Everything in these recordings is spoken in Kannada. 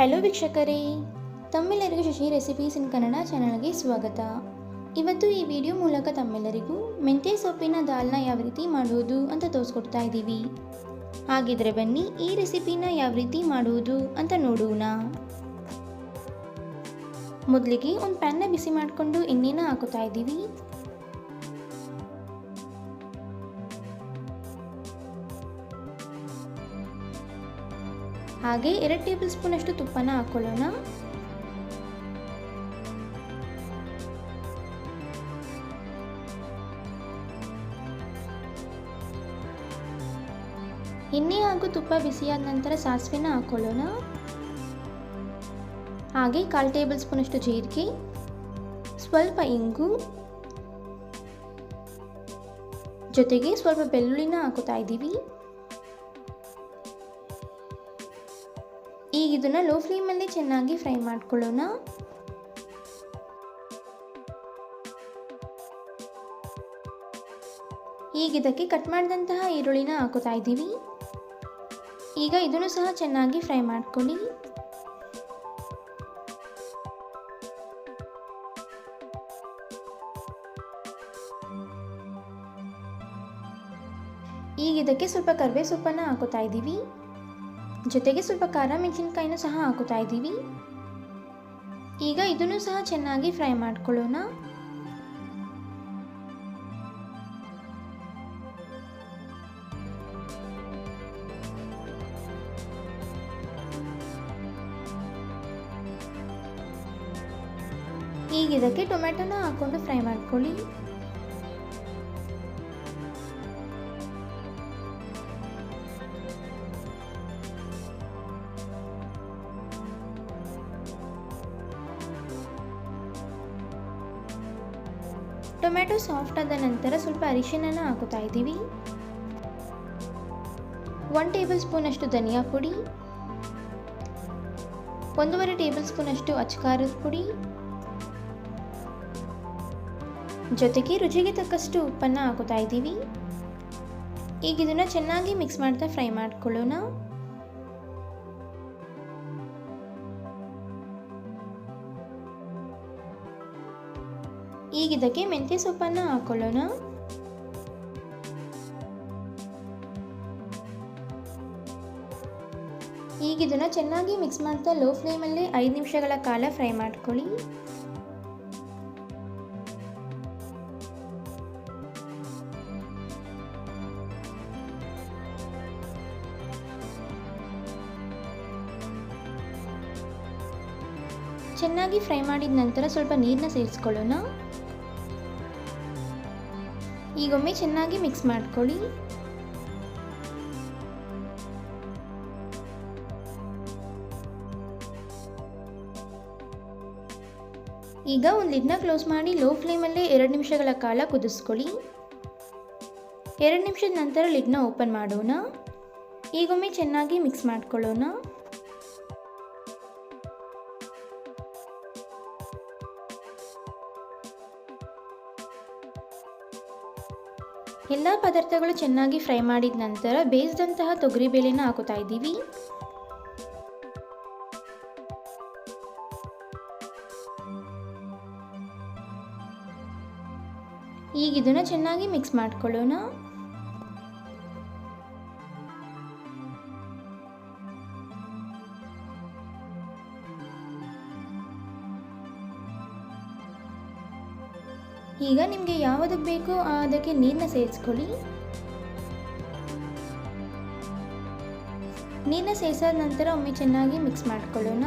ಹಲೋ ವೀಕ್ಷಕರೇ, ತಮ್ಮೆಲ್ಲರಿಗೂ ಶಶಿ ರೆಸಿಪೀಸ್ ಇನ್ ಕನ್ನಡ ಚಾನಲ್ಗೆ ಸ್ವಾಗತ. ಇವತ್ತು ಈ ವಿಡಿಯೋ ಮೂಲಕ ತಮ್ಮೆಲ್ಲರಿಗೂ ಮೆಂತ್ಯ ಸೊಪ್ಪಿನ ದಾಲ್ನ ಯಾವ ರೀತಿ ಮಾಡುವುದು ಅಂತ ತೋರಿಸ್ಕೊಡ್ತಾ ಇದ್ದೀವಿ. ಹಾಗಿದ್ರೆ ಬನ್ನಿ ಈ ರೆಸಿಪಿನ ಯಾವ ರೀತಿ ಮಾಡುವುದು ಅಂತ ನೋಡೋಣ. ಮೊದಲಿಗೆ ಒಂದು ಪ್ಯಾನ್ನ ಬಿಸಿ ಮಾಡಿಕೊಂಡು ಎಣ್ಣೆನ ಹಾಕೋತಾ ಇದ್ದೀವಿ. ಹಾಗೆ ಎರಡು ಟೇಬಲ್ ಸ್ಪೂನ್ ಅಷ್ಟು ತುಪ್ಪನ ಹಾಕೊಳ್ಳೋಣ. ಎಣ್ಣೆ ಹಾಗೂ ತುಪ್ಪ ಬಿಸಿಯಾದ ನಂತರ ಸಾಸಿವೆನ ಹಾಕೊಳ್ಳೋಣ. ಹಾಗೆ ಕಾಲು ಟೇಬಲ್ ಸ್ಪೂನ್ ಅಷ್ಟು ಜೀರಿಗೆ, ಸ್ವಲ್ಪ ಇಂಗು, ಜೊತೆಗೆ ಸ್ವಲ್ಪ ಬೆಳ್ಳುಳ್ಳಿನ ಹಾಕುತ್ತಾ ಇದ್ದೀವಿ. ಈಗ ಇದನ್ನ ಲೋ ಫ್ಲೇಮಲ್ಲಿ ಚೆನ್ನಾಗಿ ಫ್ರೈ ಮಾಡ್ಕೊಳ್ಳೋಣ. ಈಗ ಇದಕ್ಕೆ ಕಟ್ ಮಾಡಿದಂತಹ ಈರುಳ್ಳಿನ ಹಾಕೋತಾ ಇದ್ದೀವಿ. ಈಗ ಇದನ್ನು ಸಹ ಚೆನ್ನಾಗಿ ಫ್ರೈ ಮಾಡ್ಕೊಳ್ಳಿ. ಈಗ ಇದಕ್ಕೆ ಸ್ವಲ್ಪ ಕರ್ಬೇ ಸೊಪ್ಪನ್ನು ಹಾಕೋತಾ ಇದ್ದೀವಿ. ಜೊತೆಗೆ ಸ್ವಲ್ಪ ಖಾರ ಮೆಣಸಿನ್ಕಾಯಿನೂ ಸಹ ಹಾಕುತ್ತಾ ಇದ್ದೀವಿ. ಈಗ ಇದನ್ನು ಸಹ ಚೆನ್ನಾಗಿ ಫ್ರೈ ಮಾಡ್ಕೊಳ್ಳೋಣ. ಈಗ ಇದಕ್ಕೆ ಟೊಮೆಟೊನ ಹಾಕೊಂಡು ಫ್ರೈ ಮಾಡ್ಕೊಳ್ಳಿ. ಟೊಮೆಟೊ ಸಾಫ್ಟ್ ಆದ ನಂತರ ಸ್ವಲ್ಪ ಅರಿಶಿನ ಹಾಕುತ್ತಾ ಇದ್ದೀವಿ. ಒನ್ ಟೇಬಲ್ ಸ್ಪೂನಷ್ಟು ಧನಿಯಾ ಪುಡಿ. ಒಂದೂವರೆ ಟೇಬಲ್ ಸ್ಪೂನಷ್ಟು ಅಚ್ಕಾರದ ಪುಡಿ. ಜೊತೆಗೆ ರುಚಿಗೆ ತಕ್ಕಷ್ಟು ಉಪ್ಪನ್ನು ಹಾಕುತ್ತಾ ಇದ್ದೀವಿ. ಈಗ ಇದನ್ನು ಚೆನ್ನಾಗಿ ಮಿಕ್ಸ್ ಮಾಡ್ತಾ ಫ್ರೈ ಮಾಡ್ಕೊಳ್ಳೋಣ. ಈಗ ಇದಕ್ಕೆ ಮೆಂತ್ಯ ಸೊಪ್ಪನ್ನು ಹಾಕೊಳ್ಳೋಣ. ಈಗ ಇದನ್ನು ಚೆನ್ನಾಗಿ ಮಿಕ್ಸ್ ಮಾಡ್ತಾ ಲೋ ಫ್ಲೇಮಲ್ಲಿ ಐದು ನಿಮಿಷಗಳ ಕಾಲ ಫ್ರೈ ಮಾಡ್ಕೊಳ್ಳಿ. ಚೆನ್ನಾಗಿ ಫ್ರೈ ಮಾಡಿದ ನಂತರ ಸ್ವಲ್ಪ ನೀರನ್ನ ಸೇರಿಸ್ಕೊಳ್ಳೋಣ. ಈಗೊಮ್ಮೆ ಚೆನ್ನಾಗಿ ಮಿಕ್ಸ್ ಮಾಡ್ಕೊಳ್ಳಿ. ಈಗ ಒಂದು ಲಿಡ್ನ ಕ್ಲೋಸ್ ಮಾಡಿ ಲೋ ಫ್ಲೇಮಲ್ಲೇ ಎರಡು ನಿಮಿಷಗಳ ಕಾಲ ಕುದಿಸ್ಕೊಳ್ಳಿ. ಎರಡು ನಿಮಿಷದ ನಂತರ ಲಿಡ್ನ ಓಪನ್ ಮಾಡೋಣ. ಈಗೊಮ್ಮೆ ಚೆನ್ನಾಗಿ ಮಿಕ್ಸ್ ಮಾಡ್ಕೊಳ್ಳೋಣ. ಎಲ್ಲ ಪದಾರ್ಥಗಳು ಚೆನ್ನಾಗಿ ಫ್ರೈ ಮಾಡಿದ ನಂತರ ಬೇಯಿಸಿದಂತಹ ತೊಗರಿಬೇಳೆನ ಹಾಕುತ್ತಾ ಇದ್ದೀವಿ. ಈಗ ಇದನ್ನು ಚೆನ್ನಾಗಿ ಮಿಕ್ಸ್ ಮಾಡ್ಕೊಳ್ಳೋಣ. ಈಗ ನಿಮಗೆ ಯಾವುದಕ್ಕೆ ಬೇಕೋ, ಅದಕ್ಕೆ ನೀರನ್ನ ಸೇರಿಸ್ಕೊಳ್ಳಿ. ನೀರನ್ನ ಸೇರಿಸಾದ ನಂತರ ಒಮ್ಮೆ ಚೆನ್ನಾಗಿ ಮಿಕ್ಸ್ ಮಾಡ್ಕೊಳ್ಳೋಣ.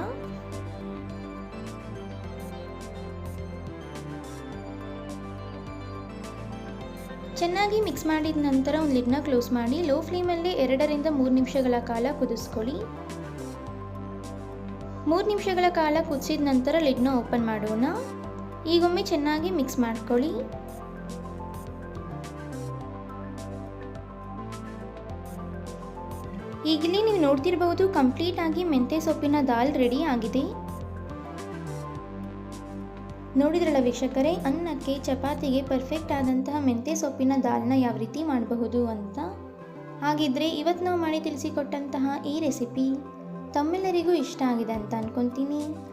ಚೆನ್ನಾಗಿ ಮಿಕ್ಸ್ ಮಾಡಿದ ನಂತರ ಒಂದು ಲಿಡ್ನ ಕ್ಲೋಸ್ ಮಾಡಿ ಲೋ ಫ್ಲೇಮಲ್ಲಿ ಎರಡರಿಂದ ಮೂರು ನಿಮಿಷಗಳ ಕಾಲ ಕುದಿಸ್ಕೊಳ್ಳಿ. ಮೂರು ನಿಮಿಷಗಳ ಕಾಲ ಕುದಿಸಿದ ನಂತರ ಲಿಡ್ನ ಓಪನ್ ಮಾಡೋಣ. ಈಗೊಮ್ಮೆ ಚೆನ್ನಾಗಿ ಮಿಕ್ಸ್ ಮಾಡ್ಕೊಳ್ಳಿ. ಈಗಲೇ ನೀವು ನೋಡ್ತಿರಬಹುದು ಕಂಪ್ಲೀಟ್ ಆಗಿ ಮೆಂತ್ಯ ಸೊಪ್ಪಿನ ದಾಲ್ ರೆಡಿ ಆಗಿದೆ. ನೋಡಿದ್ರಲ್ಲ ವೀಕ್ಷಕರೇ, ಅನ್ನಕ್ಕೆ ಚಪಾತಿಗೆ ಪರ್ಫೆಕ್ಟ್ ಆದಂತಹ ಮೆಂತ್ಯ ಸೊಪ್ಪಿನ ದಾಲ್ನ ಯಾವ ರೀತಿ ಮಾಡಬಹುದು ಅಂತ? ಹಾಗಿದ್ರೆ ಇವತ್ತು ನಾವು ಮಾಡಿ ತಿಳಿಸಿಕೊಟ್ಟಂತಹ ಈ ರೆಸಿಪಿ ತಮ್ಮೆಲ್ಲರಿಗೂ ಇಷ್ಟ ಆಗಿದೆ ಅಂತ ಅನ್ಕೊತೀನಿ.